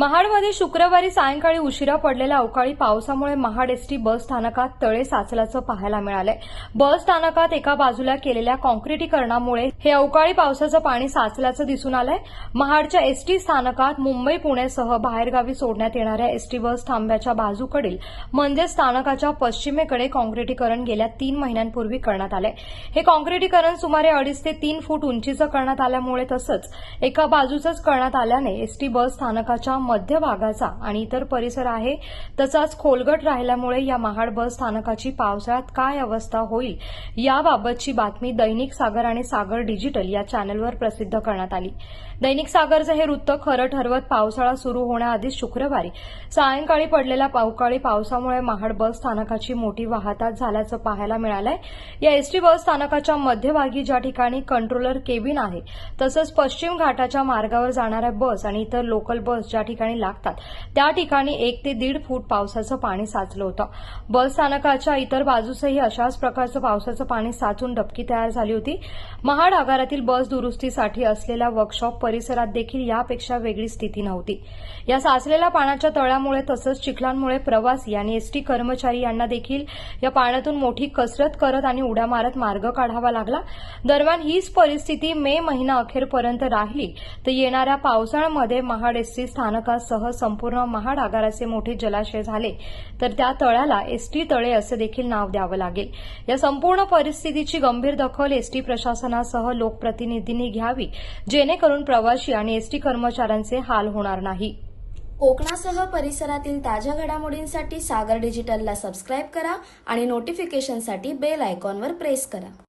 महाडमध्ये शुक्रवारी सायंकाळी उशिरा पडलेल्या अवकाळी पावसामुळे महाड एसटी बस स्थानकात तळे साचल्याचं पाहायला मिळालंय. बस स्थानकात एका बाजूला केलेल्या कॉन्क्रिटीकरणामुळे हे अवकाळी पावसाचं पाणी साचल्याचं दिसून आलंय. महाडच्या एसटी स्थानकात मुंबई पुणेसह बाहेरगावी सोडण्यात येणाऱ्या एसटी बस थांब्याच्या बाजूकडील म्हणजे स्थानकाच्या पश्चिमेकडे कॉन्क्रिटीकरण गेल्या तीन महिन्यांपूर्वी करण्यात आलंय. हे कॉन्क्रिटीकरण सुमारे अडीच ते तीन फूट उंचीचं करण्यात आल्यामुळे तसंच एका बाजूचंच करण्यात आल्याने एसटी बस स्थानकाच्या मध्य भागाचा आणि इतर परिसर आहे. तसाच खोलगट राहिल्यामुळे या महाड बस स्थानकाची पावसाळ्यात काय अवस्था होईल याबाबतची बातमी दैनिक सागर आणि सागर डिजिटल या चॅनलवर प्रसिद्ध करण्यात आली. दैनिक सागरचं हे वृत्त खरं ठरवत पावसाळा सुरू होण्याआधीच शुक्रवारी सायंकाळी पडलेल्या अवकाळी पावसामुळे महाड बस स्थानकाची मोठी वाहतात झाल्याचं पाहायला मिळालंय. या एसटी बस स्थानकाच्या मध्यभागी ज्या ठिकाणी कंट्रोलर केबिन आहे तसंच पश्चिम घाटाच्या मार्गावर जाणाऱ्या बस आणि इतर लोकल बस ज्या ठिकाणी लागतात. त्या ठिकाणी एक ते दीड फूट पावसाचं पाणी साचलं होतं. बस स्थानकाच्या इतर बाजूसही अशाच प्रकारचं पावसाचं पाणी साचून डबकी तयार झाली होती. महाड आगारातील बस दुरुस्तीसाठी असलेल्या वर्कशॉप परिसरात देखील यापेक्षा वेगळी स्थिती नव्हती. या साचलेल्या पाण्याच्या तळ्यामुळे तसंच चिखलांमुळे प्रवासी आणि एसटी कर्मचारी यांना देखील या पाण्यातून मोठी कसरत करत आणि उड्या मारत मार्ग काढावा लागला. दरम्यान हीच परिस्थिती मे महिना अखेरपर्यंत राहिली. तर येणाऱ्या पावसाळ्यामध्ये महाड एसटी स्थानकासह संपूर्ण महाड आगाराचे मोठे जलाशय झाले तर त्या तळ्याला एसटी तळे असे देखील नाव द्यावं लागेल. या संपूर्ण परिस्थितीची गंभीर दखल एसटी प्रशासनासह लोकप्रतिनिधींनी घ्यावी जेणेकरून प्रवासी आणि एसटी कर्मचाऱ्यांचे हाल होणार नाही. कोकणासह परिसरातील ताज्या घडामोडींसाठी सागर डिजिटलला सबस्क्राईब करा आणि नोटिफिकेशनसाठी बेल आयकॉनवर प्रेस करा.